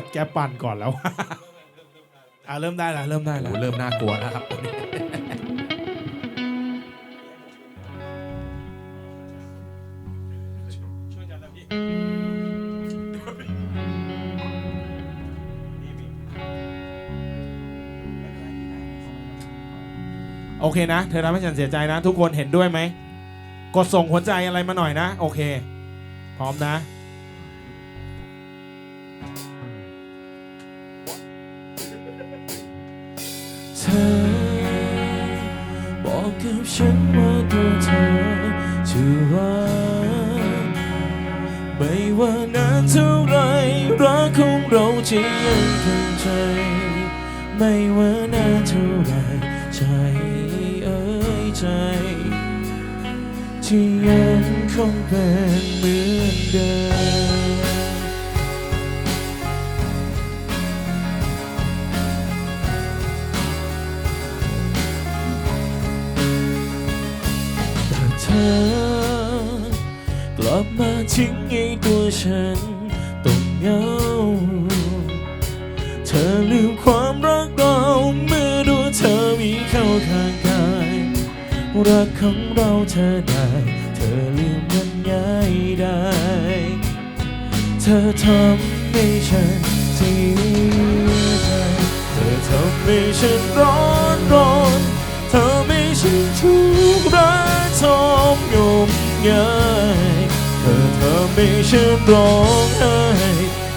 กแกปั่นก่อนแล้ว อะเริ่มได้แล้วเริ่มได้โอ้แล้วโหเริ่มน่ากลัวแล้วครับตอนนี้โอเคนะ เธอทำให้ฉันเสียใจนะ ทุกคนเห็นด้วยไหม กดส่งหัวใจอะไรมาหน่อยนะ โอเค พร้อมนะ ธอ บอกกับฉันว่าตัวเธอจะรักไม่ว่านานเท่าไรรักของเราจะยังคงใจ ไม่ว่านานเท่าไรใจเอ้ยใจ ที่ยังคงเป็นเหมือนเดิม กลับมาทิ้งให้ตัวฉันต้องเหงา เธอลืมความรักเราเมื่อดูเธอมีเข้าข้างกายรักของเราเธอได้ เธอลืมมันง่ายได้ เธอทำให้ฉันเสียใจเธอทำให้ฉันร้อน ง่ายเธอทำให้ฉันร้องไห้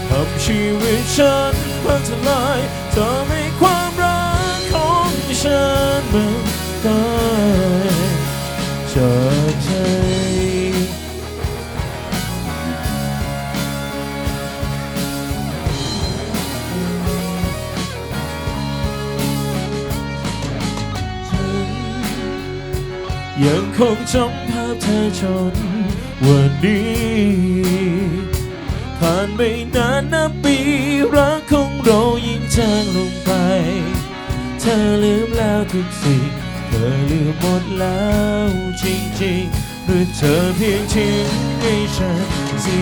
ทำชีวิตฉันพังทลายเธอไม่ความรักของฉันมันตายจากใจยังคงจำ เธอจนวันนี้ผ่านไปนานนับปีรักของเรายิ่งจางลงไป เธอลืมแล้วทุกสิ่งเธอลืมหมดแล้วจริงๆหรือเธอเพียงทิ้งให้ฉันเสี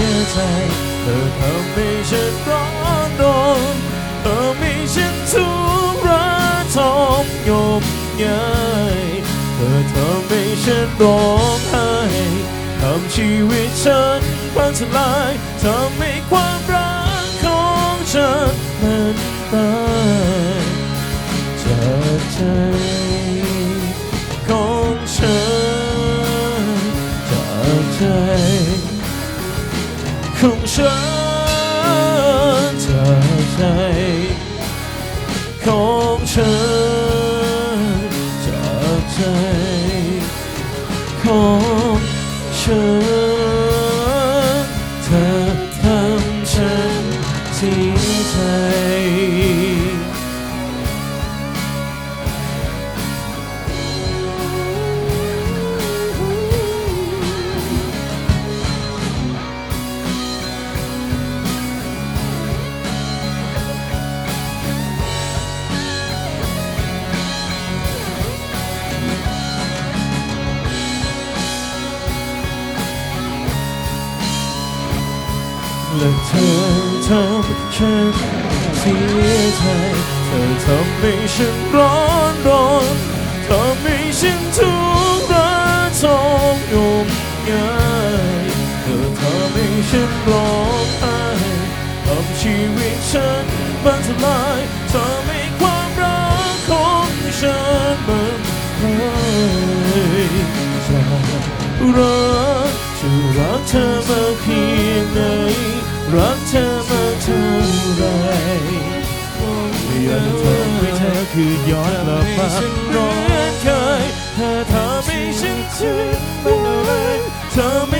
ยใจเธอทำให้ฉันร้อน ร้องไห้ทำชีวิตฉันพังทลายทำให้ความรักของฉันมันตายจากใจของฉันจากใจของฉันจากใจของฉัน ขอ และเธอทำฉันเสียใจเธอทำให้ฉันร้อนรนทำให้ฉันทุกข์ระทมยมง่ายเธอทำให้ฉันร้องไห้ทำชีวิตฉันบันทลายทำให้ความรักของฉันมันหายจากรักจะรักเธอมาเพียงไหน รักเธอมากเท่าไรไม่อยากจะทำให้เธอคืนย้อนกลับมาเหมือนเคยเธอทำให้ฉันชื่นมันอะไรเธอไม่